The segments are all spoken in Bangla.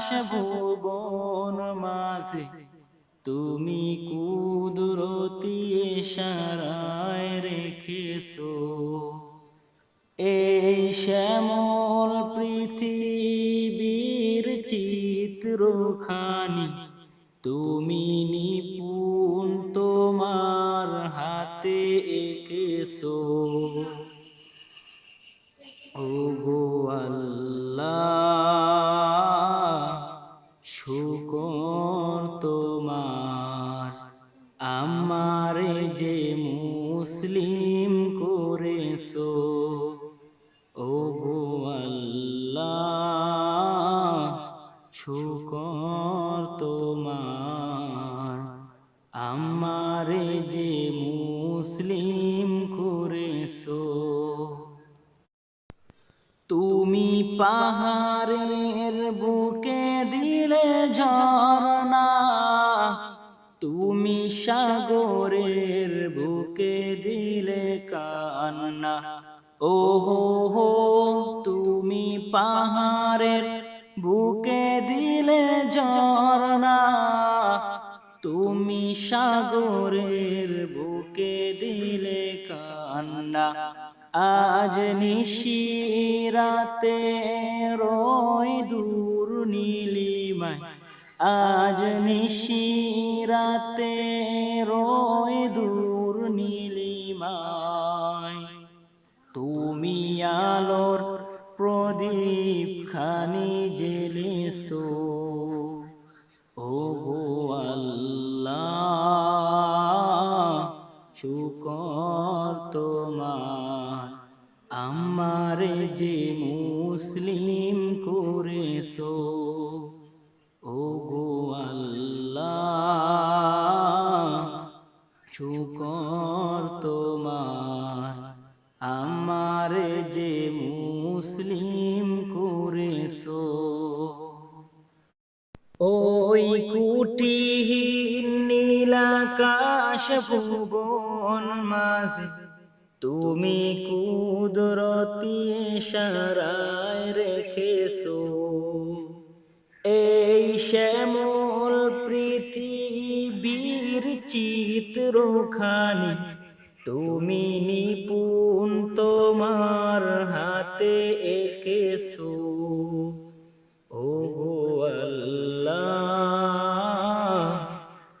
নীলাকাশ ভুবন মাঝে। তুমি কুদরতি সারায় রেখেছো। এই শ্যামল পৃথিবীর চিত্রখানি, তুমি নিপুণ তোমার হাতে এঁকেছো। ও মুসলিম করেছ। ও গো আল্লাহ, শুকর তোমার। আমারে যে মুসলিম করেছ, তুমি পাহাড়ের বুকে দিলে ঝরনা তুমি দিলে কান্না ও হো হো তুমি পাহাড়ের বুকে দিলে ঝরনা তুমি সাগরের বুকে দিলে কান্না। আজ নিশিরাতে রয় দূর নীলিমায়। আজ নিশিরাতে রয় প্রদীপ খানি জেলেছো ও গো আল্লাহ শুকর তোমার। আমারে যে মুসলিম ভুবন মাঝে। তুমি কুদরতি সারায় রেখেছো। এই শ্যামল পৃথিবীর চিত্রখানি, তুমি নিপুণ তোমার হাতে এঁকেছো।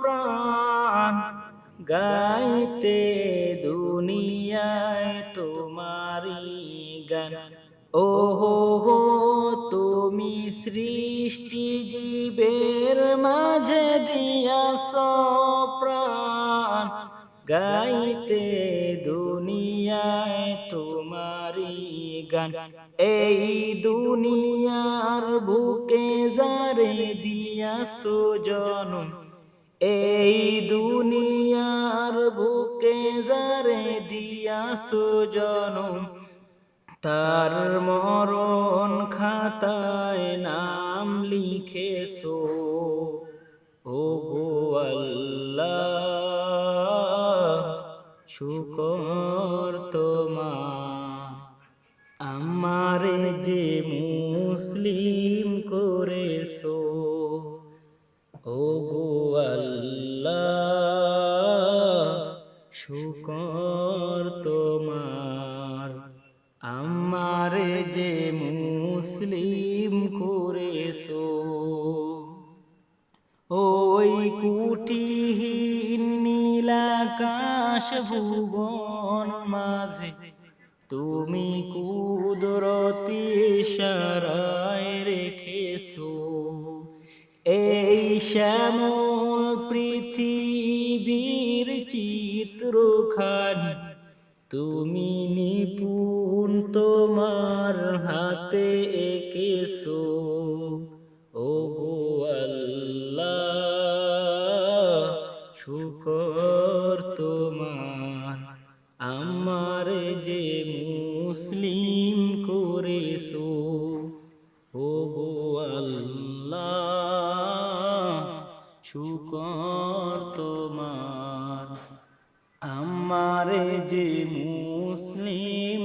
প্রাণ গাইতে দুনিয়ায় তোমারি গান। ও হো হো তুমি সৃষ্টি জীবের মাঝে দিয়াছো প্রাণ গাইতে দুনিয়ায় তোমারি গান। এই দুনিয়ার বুকে যারে দিয়াছো জনম এই দুনিয়ার বুকে যারে দিয়া সুজন তার মরণ খাতায় নাম লিখেছো। ও গো শুকর তোমার আমারে যে মুসলিম যে মুসলিম করেছ। ওই কুটিহীন নীলাকাশ ভুবন মাঝে তুমি কুদরতি সারায় রেখেছো। এই শ্যামল পৃথিবীর চিত্রখানি তুমি নিপুণ তোমার হাতে এঁকেছো। ও আল্লাহ, শুকর তোমার। আমার যে মুসলিম করেছ। ও আল্লাহ, শুকর তোমার। আমারে যে মুসলিম